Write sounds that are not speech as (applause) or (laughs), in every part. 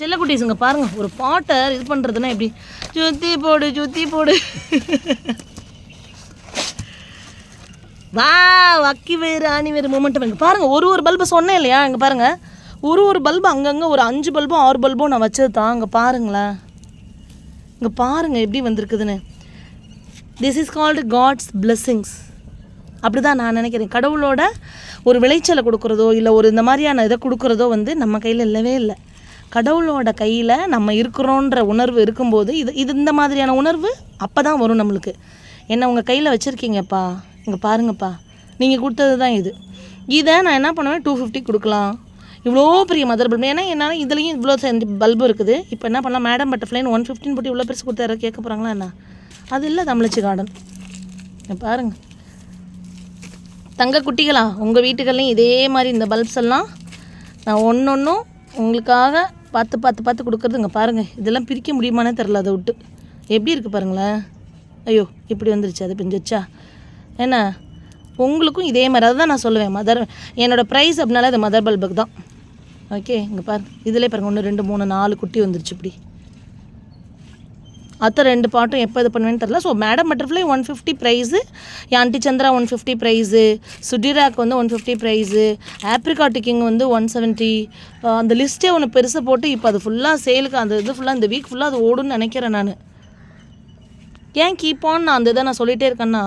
செல்லக்குட்டீஸுங்க பாருங்க ஒரு பாட்டை இது பண்ணுறதுன்னா எப்படி? சுத்தி போடு சுத்தி போடு. வா அக்கி வேறு ஆணி வேறு மூமெண்ட் இங்கே பாருங்க ஒரு ஒரு பல்பு சொன்னேன் இல்லையா? இங்கே பாருங்க ஒரு ஒரு பல்பு அங்கங்கே ஒரு அஞ்சு பல்பும் ஆறு பல்பும் நான் வச்சது தான். இங்கே பாருங்களேன். இங்கே பாருங்க எப்படி வந்திருக்குதுன்னு. This is called God's blessings அப்படி தான் நான் நினைக்கிறேன். கடவுளோட ஒரு விளைச்சலை கொடுக்குறதோ இல்லை ஒரு இந்த மாதிரியான இதை கொடுக்குறதோ வந்து நம்ம கையில் இல்லவே இல்லை. கடவுளோட கையில் நம்ம இருக்கிறோன்ற உணர்வு இருக்கும்போது இது இது இந்த மாதிரியான உணர்வு அப்போ தான் வரும் நம்மளுக்கு. என்ன உங்கள் கையில் வச்சுருக்கீங்கப்பா? இங்கே பாருங்கப்பா. நீங்கள் கொடுத்தது தான் இது. இதை நான் என்ன பண்ணுவேன்? டூ ஃபிஃப்டி கொடுக்கலாம். இவ்வளோ பெரிய மதர் பல்பு ஏன்னா என்னால் இதுலேயும் இவ்வளோ பல்பு இருக்குது. இப்போ என்ன பண்ணலாம்? மேடம் பட்டர்ஃப்ளைன்னு ஒன் ஃபிஃப்டின் போட்டு இவ்வளோ பெருசு கொடுத்தாரு கேட்க போகிறாங்களா என்ன? அது இல்லை தமிழச்சி கார்டன் பாருங்கள் தங்க குட்டிகளா உங்கள் வீட்டுகள்லையும் இதே மாதிரி இந்த பல்ப்ஸ் எல்லாம் நான் ஒன்று ஒன்றும் உங்களுக்காக பார்த்து பார்த்து பார்த்து கொடுக்குறதுங்க. பாருங்கள் இதெல்லாம் பிரிக்க முடியுமானே தெரில அதை விட்டு. எப்படி இருக்குது பாருங்களேன்? ஐயோ இப்படி வந்துருச்சு அது பிஞ்சிச்சா என்ன உங்களுக்கும் இதே மாதிரி அதை தான் நான் சொல்லுவேன் மதர் என்னோடய ப்ரைஸ் அப்படின்னால அது மதர் பல்புக்கு தான். ஓகே இங்கே பாருங்க. இதிலே பாருங்கள் ஒன்று ரெண்டு மூணு நாலு குட்டி வந்துருச்சு இப்படி. அத்தை ரெண்டு பாட்டும் எப்போ இது பண்ணுவேன்னு தெரில so madam butterfly one fifty price aunty Chandra one fifty price சுடிராக் வந்து one fifty price apricot king வந்து ஒன் செவன்ட்டி uh, அந்த லிஸ்ட்டே ஒன்று பெருசாக போட்டு இப்போ அது ஃபுல்லாக சேலுக்கு அந்த இது ஃபுல்லாக இந்த வீக் ஃபுல்லாக அது ஓடுன்னு நினைக்கிறேன் நான். ஏன் கீப் ஆன் நான் அந்த இதை நான் சொல்லிகிட்டே இருக்கேன்னா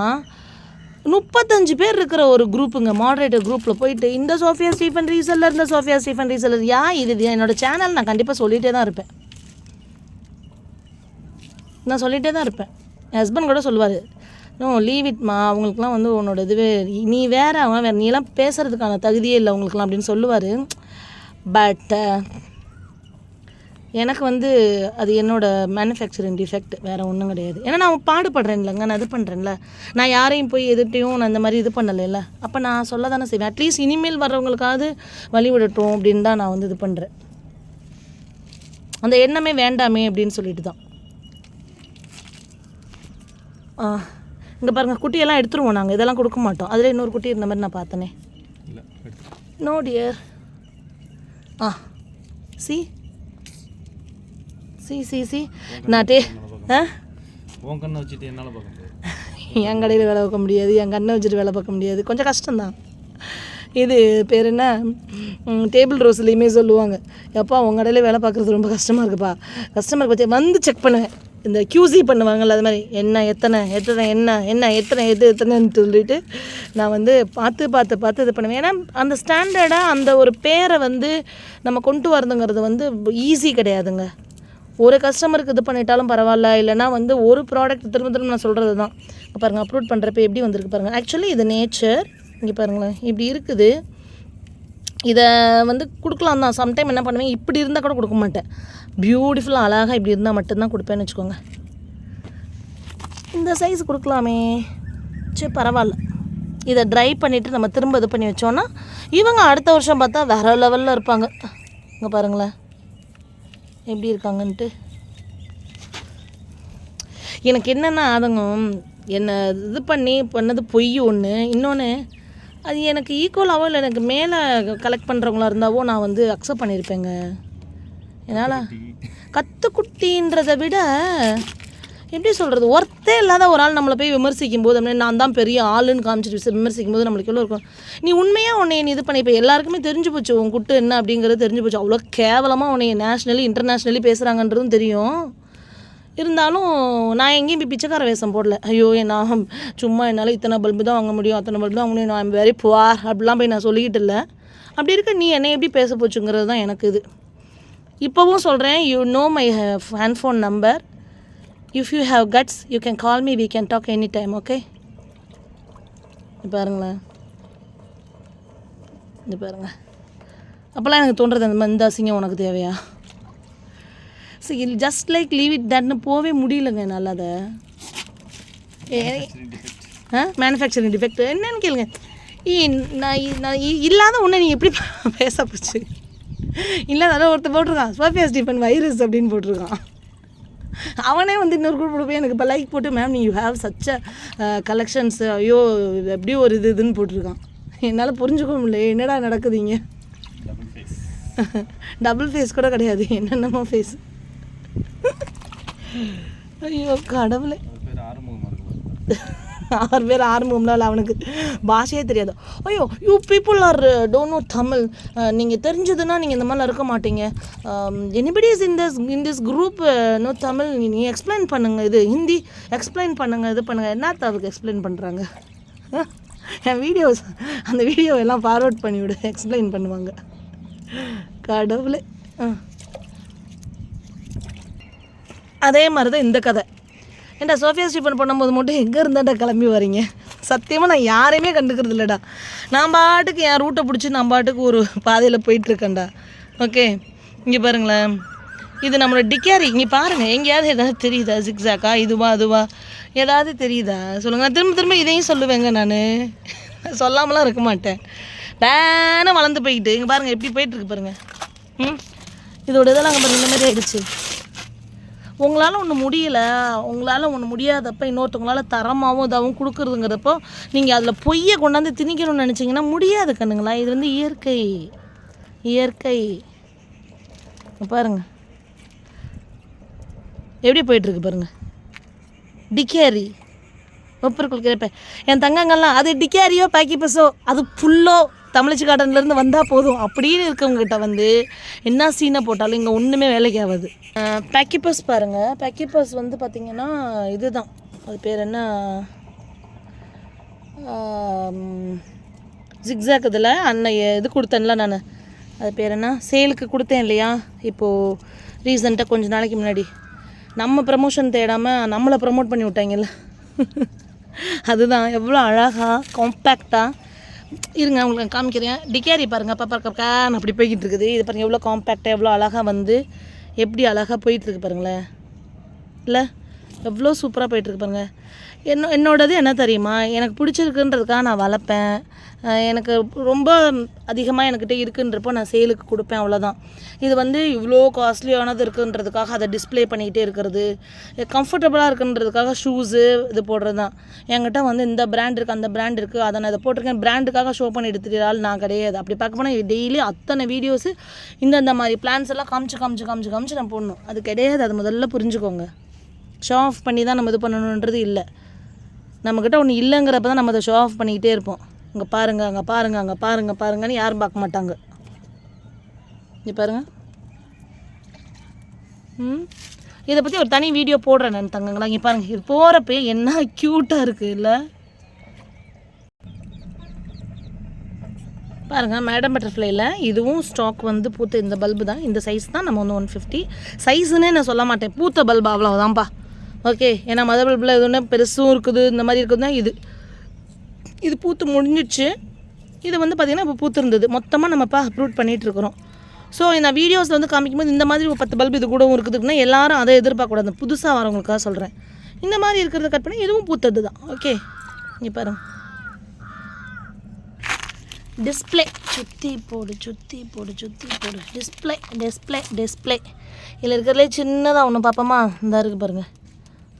முப்பத்தஞ்சு பேர் இருக்கிற ஒரு குரூப்புங்க மாடரேட்டர் குரூப்பில் போயிட்டு இந்த சோஃபியா ஸ்டீஃபன் ரீசெல்லர் இந்த சோஃபியா ஸ்டீஃபன் ரீசெல்லர் யா இது இது சேனல் நான் கண்டிப்பாக சொல்லிகிட்டே தான் இருப்பேன். நான் சொல்லிகிட்டே தான் இருப்பேன். என் ஹஸ்பண்ட் கூட சொல்லுவார் நோ லீவ் இட்மா அவங்களுக்குலாம் வந்து உன்னோட இதுவே நீ வேற அவன் வேறு. நீலாம் பேசுகிறதுக்கான தகுதியே இல்லை அவங்களுக்குலாம் அப்படின்னு சொல்லுவார். பட் எனக்கு வந்து அது என்னோட மேனுஃபேக்சரிங் டிஃபெக்ட் வேறு ஒன்றும் கிடையாது. ஏன்னா நான் பாடுபடுறேன் இல்லைங்க. நான் இது பண்ணுறேன்ல நான் யாரையும் போய் எதிர்ட்டையும் நான் இந்த மாதிரி இது பண்ணலைல்ல அப்போ நான் சொல்ல தானே செய்வேன். அட்லீஸ்ட் இனிமேல் வர்றவங்களுக்காவது வழி விடட்டும் அப்படின்னு தான் நான் வந்து இது பண்ணுறேன் அந்த எண்ணமே வேண்டாமே அப்படின்னு சொல்லிட்டு தான். இங்கே பாருங்கள் குட்டியெல்லாம் எடுத்துருவோம் நாங்கள் இதெல்லாம் கொடுக்க மாட்டோம். அதில் இன்னொரு குட்டி இருந்த மாதிரி நான் பார்த்தனே. நோ டியர் ஆ. சி சி சி சி நான் டே ஆ? உன் கண்ணை வச்சுட்டு என்னால் பார்க்க முடியாது. என் கடையில் வேலை பார்க்க முடியாது. என் கண்ணை வச்சுட்டு வேலை பார்க்க முடியாது. கொஞ்சம் கஷ்டம்தான். இது பேர் என்ன? டேபிள் ரோஸ்லேயுமே சொல்லுவாங்க. எப்பா உங்கள் கடையில் வேலை பார்க்குறது ரொம்ப கஷ்டமாக இருக்குப்பா. கஸ்டமர் பற்றி வந்து செக் பண்ணுவேன். இந்த கியூசி பண்ணுவாங்கள்ல அது மாதிரி என்ன எத்தனை எத்தனை என்ன என்ன எத்தனை எது எத்தனைன்னு சொல்லிட்டு நான் வந்து பார்த்து பார்த்து பார்த்து இது பண்ணுவேன். ஏன்னா அந்த ஸ்டாண்டர்டாக அந்த ஒரு பேரை வந்து நம்ம கொண்டு வரதுங்கிறது வந்து ஈஸி கிடையாதுங்க. ஒரு கஸ்டமருக்கு இது பண்ணிட்டாலும் பரவாயில்ல இல்லைனா வந்து ஒரு ப்ராடக்ட் திரும்ப திரும்ப நான் சொல்கிறது தான் இப்போ பாருங்கள் அப்லோட் பண்ணுறப்ப எப்படி வந்திருக்கு பாருங்கள் ஆக்சுவலி இது நேச்சர் இங்கே பாருங்களேன் இப்படி இருக்குது. இதை வந்து கொடுக்கலாம் தான். சம்டைம் என்ன பண்ணுவேன் இப்படி இருந்தால் கூட கொடுக்க மாட்டேன். பியூட்டிஃபுல்லாக அழகாக இப்படி இருந்தால் மட்டும்தான் கொடுப்பேன்னு வச்சுக்கோங்க. இந்த சைஸ் கொடுக்கலாமே. சரி பரவாயில்ல. இதை ட்ரை பண்ணிவிட்டு நம்ம திரும்ப இது பண்ணி வச்சோன்னா இவங்க அடுத்த வருஷம் பார்த்தா வேறு லெவலில் இருப்பாங்க. இங்கே பாருங்களேன். எப்படி இருக்காங்கன்ட்டு. எனக்கு என்னென்ன ஆதங்கம் என்னை இது பண்ணி பண்ணது பொய் ஒன்று இன்னொன்று அது எனக்கு ஈக்குவலாகவோ இல்லை எனக்கு மேலே கலெக்ட் பண்ணுறவங்களா இருந்தாவோ நான் வந்து அக்செப்ட் பண்ணியிருப்பேங்க என்னால் கத்துக்குட்டின்றதை விட எப்படி சொல்கிறது ஒர்த்தே இல்லாத ஒரு ஆள் நம்மளை போய் விமர்சிக்கும் போது அப்படியே நான் தான் பெரிய ஆளுன்னு காமிச்சிட்டு விமர்சிக்கும் போது நம்மளுக்கு எவ்வளோ இருக்கும். நீ உண்மையாக உன்னை நீ இது பண்ணி இப்போ எல்லாருக்குமே தெரிஞ்சு போச்சு உன் குட்டு என்ன அப்படிங்கிறது தெரிஞ்சு போச்சு. அவ்வளோ கேவலமாக உன்னை நேஷ்னலி இன்டர்நேஷ்னலி பேசுகிறாங்கன்றதும் தெரியும். இருந்தாலும் நான் எங்கேயும் போய் பிச்சைக்கார வேஷம் போடல. ஐயோ நான் சும்மா என்னால் இத்தனை பல்பு தான் வாங்க முடியும் அத்தனை பல்பு தான் வாங்க முடியும். நான் வெரி புவார் அப்படிலாம் போய் நான் சொல்லிக்கிட்டு இல்லை. அப்படி இருக்க நீ என்னை எப்படி பேச போச்சுங்கிறது தான் எனக்கு இது. இப்போவும் சொல்கிறேன் you know my hand phone number if you have guts you can call me we can talk any time okay பாருங்களேன். இது பாருங்க. அப்போல்லாம் எனக்கு தோன்றது அந்த மாதிரி இந்த அசிங்கம் உனக்கு தேவையா? So just like leave it தட்னு போகவே முடியலங்க என்னால் அதை. ஆ மேனுஃபேக்சரிங் டிஃபெக்ட் என்னன்னு கேளுங்க. நான் இ- நான் இ- இல்லாத ஒன்று நீ எப்படி பேச போச்சு இல்லை அதான் ஒருத்தர் போட்டிருக்கான். சோஃபியா ஸ்டீஃபன் வைரஸ் அப்படின்னு போட்டிருக்கான். அவனே வந்து இன்னொரு குரூப் போய் எனக்கு இப்போ லைக் போட்டு மேம் நீ யூ ஹேவ் சச்ச கலெக்ஷன்ஸ் ஐயோ எப்படி ஒரு இது இதுன்னு போட்டிருக்கான். என்னால் புரிஞ்சுக்க முடியல. என்னடா நடக்குதுங்க? டபுள் ஃபேஸ் டபுள் ஃபேஸ் கூட கிடையாது. என்னென்னமோ ஃபேஸ் ஐயோ கடவுளே. ஆறு பேர் ஆரம்பம்லாம் இல்லை அவனுக்கு பாஷையே தெரியாது. ஐயோ you people are don't know Tamil நீங்கள் தெரிஞ்சதுன்னா நீங்கள் இந்த மாதிரிலாம் இருக்க மாட்டீங்க. Anybody is in this in this group no Tamil நீங்கள் எக்ஸ்பிளைன் பண்ணுங்கள் இது ஹிந்தி எக்ஸ்பிளைன் பண்ணுங்கள் இது பண்ணுங்கள் என்னத்த அதுக்கு எக்ஸ்பிளைன் பண்ணுறாங்க என் வீடியோஸ் அந்த வீடியோ எல்லாம் ஃபார்வர்ட் பண்ணிவிடு எக்ஸ்பிளைன் பண்ணுவாங்க. கடவுளே. ஆ. அதே மாதிரி தான் இந்த கதை. ஏன்டா சோஃபியா ஸ்டீஃபன் பண்ணும்போது மட்டும் எங்கே இருந்தாண்டா கிளம்பி வரீங்க? சத்தியமாக நான் யாரையுமே கண்டுக்கிறது இல்லைடா. நான் பாட்டுக்கு என் ரூட்டை பிடிச்சி நான் பாட்டுக்கு ஒரு பாதையில் போயிட்டுருக்கேன்டா ஓகே இங்கே பாருங்களேன். இது நம்மளோட டிக்கேரி இங்கே பாருங்கள் எங்கேயாவது ஏதாவது தெரியுதா? ஜிக்ஸாக்கா இதுவா அதுவா? ஏதாவது தெரியுதா? சொல்லுங்கள் நான் திரும்ப திரும்ப இதையும் சொல்லுவேங்க நான். சொல்லாமலாம் இருக்க மாட்டேன். வேணா வளர்ந்து போய்கிட்டு இங்கே பாருங்கள் எப்படி போயிட்டுருக்கு பாருங்கள் ம்? இதோட இதெல்லாம் அங்கே பாருங்கள் இந்த மாதிரி ஆயிடுச்சு. உங்களால் ஒன்று முடியலை உங்களால் ஒன்று முடியாதப்ப இன்னொருத்தவங்களால் தரமாகவும் இதாகவும் கொடுக்குறதுங்கிறப்போ நீங்கள் அதில் பொய்யை கொண்டாந்து திணிக்கணும்னு நினச்சிங்கன்னா முடியாது கண்ணுங்களா. இது வந்து இயற்கை இயற்கை. பாருங்கள் எப்படி போயிட்டுருக்கு பாருங்கள் டிக்கேரி ஒப்புற குளிக்கிறப்ப என் தங்கங்கள்லாம் அது டிக்கேரியோ பேக்கி பஸ்ஸோ அது ஃபுல்லோ தமிழ்ச்சி கார்டன்லேருந்து வந்தால் போதும். அப்படின்னு இருக்கவங்ககிட்ட வந்து என்ன சீனை போட்டாலும் இங்கே ஒன்றுமே வேலைக்கு ஆகாது. பேக்கிபஸ் பாருங்கள் பேக்கிபஸ் வந்து பார்த்திங்கன்னா இதுதான். அது பேர் என்ன? ஜிக்ஸாக் இதில் அன்னை இது கொடுத்தேன்ல நான். அது பேர் என்ன? சேலுக்கு கொடுத்தேன் இல்லையா? இப்போது ரீசெண்டாக கொஞ்ச நாளைக்கு முன்னாடி. நம்ம ப்ரமோஷன் தேடாமல் நம்மளை ப்ரமோட் பண்ணி விட்டாங்கல்ல. அதுதான். எவ்வளோ அழகாக காம்பேக்டாக இருங்க உங்களுக்கு நான் காமிக்கிறேன் டிகேரி பாருங்கள் பாப்பா கப்கான்னு அப்படி போய்கிட்டு இருக்குது இது பாருங்கள் எவ்வளோ காம்பேக்டாக எவ்வளோ அழகாக வந்து எப்படி அழகாக போயிட்டுருக்கு பாருங்களேன். இல்லை? எவ்வளோ சூப்பராக போயிட்டுருக்கு பாருங்கள் என்ன என்னோடது என்ன தெரியுமா? எனக்கு பிடிச்சிருக்குன்றதுக்காக நான் வளர்ப்பேன். எனக்கு ரொம்ப அதிகமாக என்கிட்ட இருக்குன்றப்போ நான் சேலுக்கு கொடுப்பேன் அவ்வளோதான். இது வந்து இவ்வளோ காஸ்ட்லியானது இருக்குன்றதுக்காக அதை டிஸ்ப்ளே பண்ணிக்கிட்டே இருக்கிறது. கம்ஃபர்டபுளாக இருக்குன்றதுக்காக ஷூஸு இது போடுறது தான் என்கிட்ட வந்து இந்த பிராண்ட் இருக்குது அந்த பிராண்ட் இருக்குது அதை நான் இதை போட்டிருக்கேன். பிராண்டுக்காக ஷோ பண்ணி எடுத்துட்டால் நான் கிடையாது. அப்படி பார்க்க போனால் டெய்லி அத்தனை வீடியோஸு இந்தந்த மாதிரி பிளான்ஸ் எல்லாம் காமிச்சு காமிச்சு காமிச்சு காமிச்சு நான் போடணும். அது கிடையாது. அது முதல்ல புரிஞ்சுக்கோங்க. ஷோ ஆஃப் பண்ணி தான் நம்ம இது பண்ணணுன்றது இல்லை. நம்மக்கிட்ட ஒன்று இல்லைங்கிறப்ப தான் நம்ம அதை ஷோ ஆஃப் பண்ணிக்கிட்டே இருப்போம். இங்கே பாருங்கள் அங்கே பாருங்கள் அங்கே பாருங்கள் பாருங்கன்னு யாரும் பார்க்க மாட்டாங்க. இங்கே பாருங்க. ம்? இதை பற்றி ஒரு தனி வீடியோ போடுறேன் நான் தங்கங்களா. இங்கே பாருங்கள் இது போகிறப்ப என்ன க்யூட்டாக இருக்குது இல்லை? பாருங்கள் மேடம் பட்டர்ஃப்ளைல இதுவும் ஸ்டாக் வந்து பூத்த இந்த பல்பு தான். இந்த சைஸ் தான் நம்ம வந்து ஒன் ஃபிஃப்டி சைஸுன்னே நான் சொல்ல மாட்டேன். பூத்த பல்பு அவ்வளோதான்ப்பா ஓகே ஏன்னா மத பல்பில் எதுனா பெருசும் இருக்குது இந்த மாதிரி இருக்குதுன்னா இது. இது பூத்து முடிஞ்சிச்சு. இது வந்து பார்த்திங்கன்னா இப்போ பூத்துருந்தது. மொத்தமாக நம்ம இப்போ அப்ரூட் பண்ணிகிட்டு இருக்கிறோம். ஸோ நான் வீடியோஸில் வந்து காமிக்கும்போது இந்த மாதிரி ஒரு பத்து பல்பு இது கூடவும் இருக்குதுன்னா எல்லாரும் அதை எதிர்பார்க்கக்கூடாது. புதுசாக வரவங்களுக்காக சொல்கிறேன் இந்த மாதிரி இருக்கிறத கட் பண்ணி இதுவும் பூத்தது தான் ஓகே இங்கே பாருங்க. டிஸ்ப்ளே சுற்றி போடு சுற்றி போடு சுற்றி போடு. டிஸ்ப்ளே டிஸ்ப்ளே டிஸ்ப்ளே இதில் இருக்கிறதுலே சின்னதாக ஒன்று பார்ப்போமா இந்த இருக்குது பாருங்கள்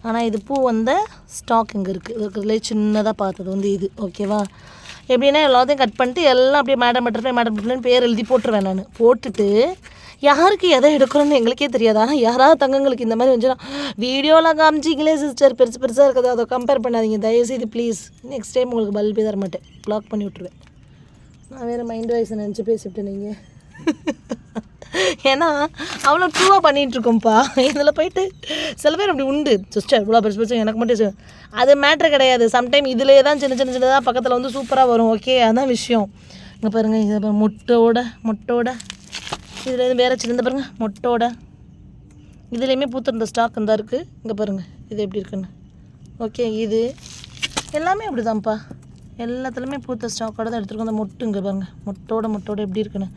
ஆனால் இது பூ வந்த ஸ்டாக் இங்கே இருக்குது இருக்கிறதுலே சின்னதாக பார்த்தது வந்து இது. ஓகேவா எப்படின்னா எல்லாத்தையும் கட் பண்ணிட்டு எல்லாம் அப்படியே மேடம் பட்டர்ஃப்ளை மேடம் பட்டர்ஃப்ளைன்னு பேர் எழுதி போட்டுருவேன் நான். போட்டுட்டு யாருக்கு எதை எடுக்கிறோன்னு எங்களுக்கே தெரியாது. ஆனால் யாராவது தங்கங்களுக்கு இந்த மாதிரி வந்துச்சுன்னா வீடியோலாம் காமிச்சிங்களே சிஸ்டர் பெருசு பெருசாக இருக்குது. அதை கம்பேர் பண்ணாதீங்க. தயவுசெய்து ப்ளீஸ் நெக்ஸ்ட் டைம் உங்களுக்கு பல்பே தர மாட்டேன். ப்ளாக் பண்ணி விட்ருவேன் நான் வேறு மைண்ட் வாய்ஸ் நினச்சி பேசிவிட்டேன் நீங்கள் (laughs) ஏன்னா அவ்வளோ ட்ரூவாக பண்ணிகிட்ருக்கோம்ப்பா இதில் போயிட்டு சில பேர் அப்படி உண்டு. சிஸ்டர் இவ்வளோ பெருசு பெருசு எனக்கு மட்டும் அது மேட்ரு கிடையாது. சம்டைம் இதிலே தான் சின்ன சின்ன சின்னதாக பக்கத்தில் வந்து சூப்பராக வரும். ஓகே அதான் விஷயம். இங்கே பாருங்கள் இதை பாருங்க முட்டோட முட்டோட. இதில் எதுவும் வேறு சின்ன பாருங்க முட்டோட. இதுலேயுமே பூத்திருந்த ஸ்டாக் இருந்தால் இருக்குது இங்கே பாருங்கள் இது எப்படி இருக்குன்னு. ஓகே இது எல்லாமே அப்படி தான்ப்பா எல்லாத்துலேயுமே பூத்த ஸ்டாக்கோட தான் எடுத்துருக்கோம். அந்த மொட்டு இங்கே பாருங்கள் மொட்டோட மொட்டோட எப்படி இருக்குன்னு.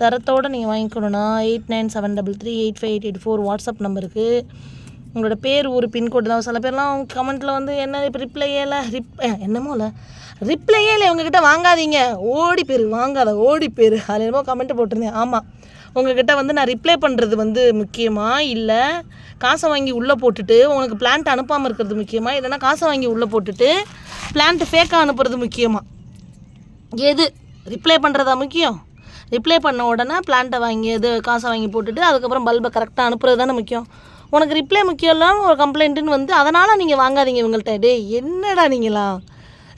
தரத்தோடு நீங்கள் வாங்கிக்கணும்னா eight nine seven double three eight five eight eight four WhatsApp நம்பருக்கு. உங்களோட பேர் ஊர் பின்கோடு தான். சில பேர்லாம் கமெண்ட்டில் வந்து என்ன இப்போ ரிப்ளையே இல்லை ரிப் என்னமோ இல்லை. ரிப்ளையே இல்லை உங்ககிட்ட வாங்காதீங்க. ஓடி பேர் வாங்காத ஓடி பேர். அதில் என்னமோ கமெண்ட் போட்டிருந்தேன். ஆமாம் உங்ககிட்ட வந்து நான் ரிப்ளை பண்ணுறது வந்து முக்கியமா இல்லை காசை வாங்கி உள்ளே போட்டுட்டு உங்களுக்கு பிளான்ட் அனுப்பாமல் இருக்கிறது முக்கியமா? இல்லைனா காசை வாங்கி உள்ளே போட்டுட்டு பிளான்ட்டு ஃபேக்காக அனுப்புறது முக்கியமா? எது? ரிப்ளை பண்ணுறதா முக்கியம்? ரிப்ளை பண்ண உடனே பிளான்ட்டை வாங்கி இது காசை வாங்கி போட்டுட்டு அதுக்கப்புறம் பல்பை கரெக்டாக அனுப்புறது தானே முக்கியம். உனக்கு ரிப்ளை முக்கியம் இல்லாமல் ஒரு கம்ப்ளைண்ட்டுன்னு வந்து அதனால் நீங்கள் வாங்காதீங்க இவங்கள்ட்ட. டேய் என்னடா நீங்களா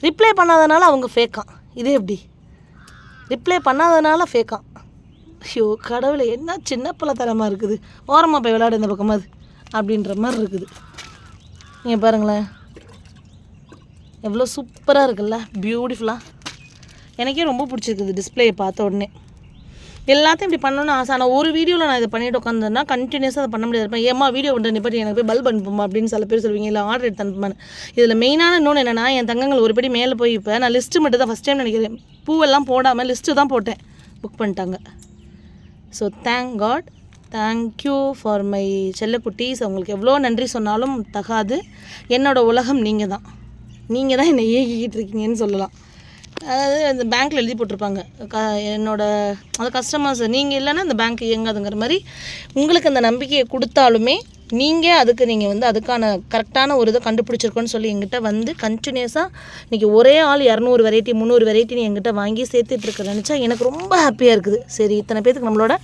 ரிப்ளை பண்ணாதனால அவங்க ஃபேக்கான் இது எப்படி? ரிப்ளை பண்ணாதனால ஃபேக்கான் ஐயோ கடவுளை என்ன சின்ன பிள்ளைத்தனமாக இருக்குது. ஓரமாக போய் விளையாடு இந்த பக்கமாக அது அப்படின்ற மாதிரி இருக்குது. நீங்கள் பாருங்களேன். எவ்வளோ சூப்பராக இருக்குல்ல. பியூட்டிஃபுல்லாக எனக்கே ரொம்ப பிடிச்சிருக்குது டிஸ்பிளேயை பார்த்த உடனே. எல்லாத்தையும் இப்படி பண்ணணும்னு ஆசை. ஆனால் ஒரு வீடியோவில் நான் இதை பண்ணிட்டு உட்காந்தேன்னா கண்டினியூஸாக அதை பண்ண முடியாது. இருப்பேன் ஏமா வீடியோ கொண்டு நிப்பாட்டி எனக்கு போய் பல்ப் அனுப்புமா அப்படின்னு சில பேர் சொல்லுவீங்க. இல்லை ஆர்டர் எடுத்து அனுப்புமான்னு இதில் மெயினான இன்னொன்று என்னென்னா என் தங்கங்கள் ஒரு படி மேலே போய் இப்போ நான் லிஸ்ட்டு மட்டும் தான் ஃபஸ்ட் டைம் நினைக்கிறேன். பூவெல்லாம் போடாமல் லிஸ்ட்டு தான் போட்டேன். புக் பண்ணிட்டாங்க. So thank God thank you for my செல்லக்குட்டீஸ். அவங்களுக்கு எவ்வளோ நன்றி சொன்னாலும் தகாது. என்னோடய உலகம் நீங்கள் தான் நீங்கள் தான் என்னை இயக்கிக்கிட்டு இருக்கீங்கன்னு சொல்லலாம். அதாவது அந்த பேங்க்கில் எழுதி போட்டிருப்பாங்க. க என்னோட அது கஸ்டமர்ஸ் நீங்கள் இல்லைன்னா அந்த பேங்க் இயங்காதுங்கிற மாதிரி உங்களுக்கு அந்த நம்பிக்கையை கொடுத்தாலுமே நீங்கள் அதுக்கு நீங்கள் வந்து அதுக்கான கரெக்டான ஒரு இதை கண்டுபிடிச்சிருக்கோன்னு சொல்லி எங்கிட்ட வந்து கண்டினியூஸாக இன்றைக்கி ஒரே ஆள் இரநூறு வெரைட்டி முந்நூறு வெரைட்டி நீ எங்கிட்ட வாங்கி சேர்த்துட்டு நினச்சா எனக்கு ரொம்ப ஹாப்பியாக இருக்குது. சரி இத்தனை பேத்துக்கு நம்மளோட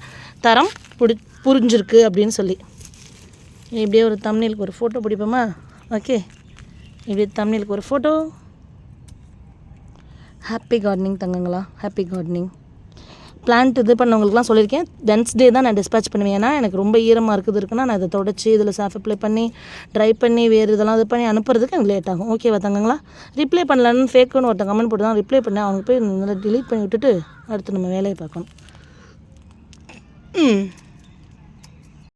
தரம் புடி புரிஞ்சிருக்கு அப்படின்னு சொல்லி. இப்படியே ஒரு தம்னிலுக்கு ஒரு ஃபோட்டோ பிடிப்போமா? ஓகே இப்படி தமிழுக்கு ஒரு ஃபோட்டோ ஹாப்பி கார்டனிங் தங்கங்களா. ஹாப்பி கார்டனிங் பிளான்ட் இது பண்ணவங்களுக்குலாம் சொல்லியிருக்கேன். வென்ஸ்டே தான் நான் டிஸ்பேச் பண்ணுவேன். ஏன்னா எனக்கு ரொம்ப ஈரமாக இருக்குது. இருக்குன்னா நான் இதை தொடச்சி இதில் சாஃப் அப்ளை பண்ணி ட்ரை பண்ணி வேறு இதெல்லாம் இது பண்ணி அனுப்புறதுக்கு எனக்கு லேட் ஆகும். ஓகேவா தங்கங்களா? ரிப்ளை பண்ணலன்னு ஃபேக்குன்னு ஒருத்தன் கமெண்ட் போட்டு தான் ரிப்ளை பண்ணேன். அவங்க போய் நல்லா டிலீட் பண்ணி விட்டுட்டு அடுத்து நம்ம வேலையை பார்க்கணும். ம்.